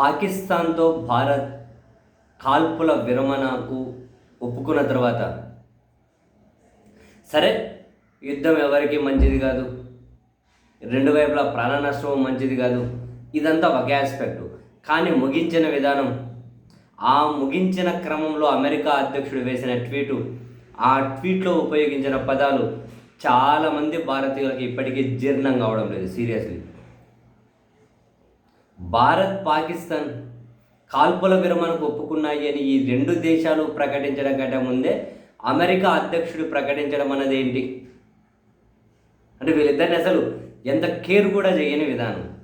పాకిస్తాన్తో భారత్ కాల్పుల విరమణకు ఒప్పుకున్న తర్వాత సరే యుద్ధం ఎవరికి మంచిది కాదు? రెండు వైపులా ప్రాణ నష్టం మంచిది కాదు. ఇదంతా ఒక ఆస్పెక్టు కానీ ముగించిన విధానం ఆ ముగించిన క్రమంలో అమెరికా అధ్యక్షుడు వేసిన ట్వీటు ఆ ట్వీట్లో ఉపయోగించిన పదాలు చాలామంది భారతీయులకి ఇప్పటికీ జీర్ణం కావడం లేదు సీరియస్లీ భారత్ పాకిస్తాన్ కాల్పుల విరమణకు ఒప్పుకున్నాయి అని ఈ రెండు దేశాలు ప్రకటించడం కంటే ముందే అమెరికా అధ్యక్షుడు ప్రకటించడం అన్నది ఏంటి? అంటే వీళ్ళిద్దరిని అసలు ఎంత కేర్ కూడా చేయని విధానం.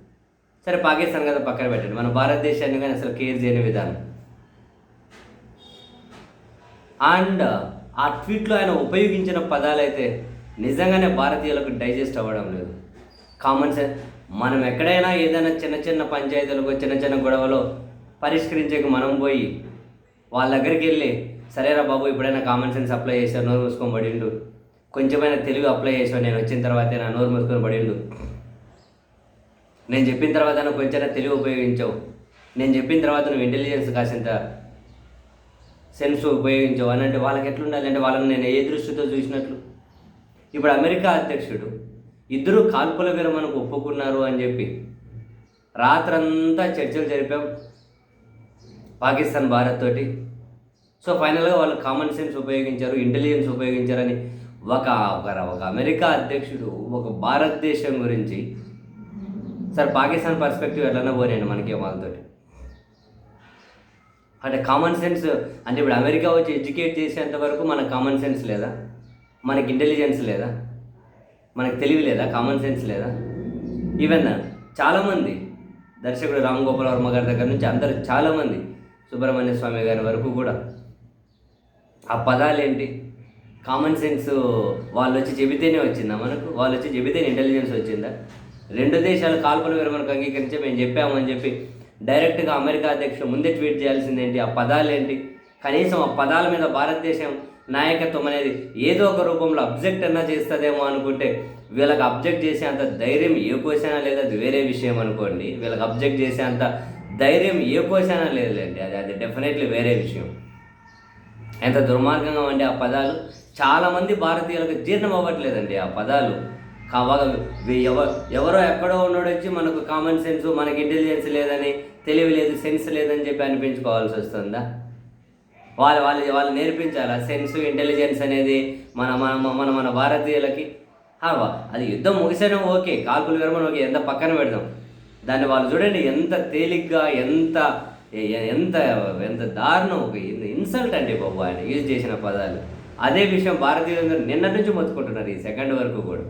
సరే పాకిస్తాన్ కదా పక్కన పెట్టండి. మన భారతదేశాన్ని కానీ అసలు కేర్ చేయని విధానం. అండ్ ఆ ట్వీట్లో ఆయన ఉపయోగించిన పదాలు అయితే నిజంగానే భారతీయులకు డైజెస్ట్ అవ్వడం లేదు. కామన్ సెన్స్ మనం ఎక్కడైనా ఏదైనా చిన్న చిన్న పంచాయతీలకు చిన్న చిన్న గొడవలో పరిష్కరించేకి మనం పోయి వాళ్ళ దగ్గరికి వెళ్ళి సరేరా బాబు ఇప్పుడైనా కామన్ సెన్స్ అప్లై చేశాను నోరు మూసుకొని పడిండు. కొంచెమైనా తెలుగు అప్లై చేసావు నేను వచ్చిన తర్వాత నా నోరు మూసుకొని పడిండు. నేను చెప్పిన తర్వాత నువ్వు కొంచెం తెలివి ఉపయోగించావు. నేను చెప్పిన తర్వాత నువ్వు ఇంటెలిజెన్స్ కాసింత సెన్స్ ఉపయోగించావు. అని అంటే వాళ్ళకి ఎట్లుండాలి? అంటే వాళ్ళని నేను ఏ దృష్టితో చూసినట్లు? ఇప్పుడు అమెరికా అధ్యక్షుడు ఇద్దరు కాల్పుల విరమణకు ఒప్పుకున్నారు అని చెప్పి రాత్రంతా చర్చలు జరిపాం పాకిస్తాన్ భారత్ తోటి. సో ఫైనల్గా వాళ్ళు కామన్ సెన్స్ ఉపయోగించారు ఇంటెలిజెన్స్ ఉపయోగించారని ఒక ఒక ఒక అమెరికా అధ్యక్షుడు ఒక భారతదేశం గురించి. సార్ పాకిస్తాన్ పర్స్పెక్టివ్ ఎట్లన్నా పోనండి మనకి వాళ్ళతోటి అంటే కామన్ సెన్స్ అంటే ఇప్పుడు అమెరికా వచ్చి ఎడ్యుకేట్ చేసేంత వరకు మనకు కామన్ సెన్స్ లేదా? మనకి ఇంటెలిజెన్స్ లేదా? మనకు తెలివి లేదా? కామన్ సెన్స్ లేదా? ఈవెన్ చాలామంది దర్శకుడు రామ్ గోపాల్ వర్మ గారి దగ్గర నుంచి అందరు చాలామంది సుబ్రహ్మణ్య స్వామి గారి వరకు కూడా ఆ పదాలు ఏంటి కామన్ సెన్స్ వాళ్ళు వచ్చి చెబితేనే వచ్చిందా మనకు? వాళ్ళు వచ్చి చెబితేనే ఇంటెలిజెన్స్ వచ్చిందా? రెండు దేశాలు కాల్పుల విరమణకు అంగీకరించి మేము చెప్పామని చెప్పి డైరెక్ట్గా అమెరికా అధ్యక్షుడు ముందే ట్వీట్ చేయాల్సిందేంటి? ఆ పదాలు ఏంటి కనీసం ఆ పదాల మీద భారతదేశం నాయకత్వం అనేది ఏదో ఒక రూపంలో అబ్జెక్ట్ అన్నా చేస్తుందేమో అనుకుంటే వీళ్ళకి అబ్జెక్ట్ చేసే అంత ధైర్యం ఏ కోసైనా లేదు అది వేరే విషయం అనుకోండి. వీళ్ళకి అబ్జెక్ట్ చేసే అంత ధైర్యం ఏ కోసైనా లేదులేండి. అది అది డెఫినెట్లీ వేరే విషయం. ఎంత దుర్మార్గంగా ఉండే ఆ పదాలు. చాలామంది భారతీయులకు జీర్ణం అవ్వట్లేదండి ఆ పదాలు. కావాల ఎవరో ఎక్కడో ఉన్నాడు వచ్చి మనకు కామన్ సెన్స్ మనకి ఇంటెలిజెన్స్ లేదని తెలివి లేదు సెన్స్ లేదని చెప్పి అనిపించుకోవాల్సి వస్తుందా? వాళ్ళు వాళ్ళు వాళ్ళు నేర్పించాలి. సెన్స్ ఇంటెలిజెన్స్ అనేది మన మన మన మన భారతీయులకి. హావా అది యుద్ధం ముగిసేనా ఓకే కాల్పులు విరమణ ఓకే ఎంత పక్కన పెడదాం. దాన్ని వాళ్ళు చూడండి ఎంత తేలిగ్గా ఎంత ఎంత ఎంత దారుణం ఒక ఇన్సల్ట్ అండి బాబు ఆయన యూజ్ చేసిన పదాలు. అదే విషయం భారతీయులందరూ నిన్న నుంచి మొత్తుకుంటున్నారు ఈ సెకండ్ వరకు కూడా.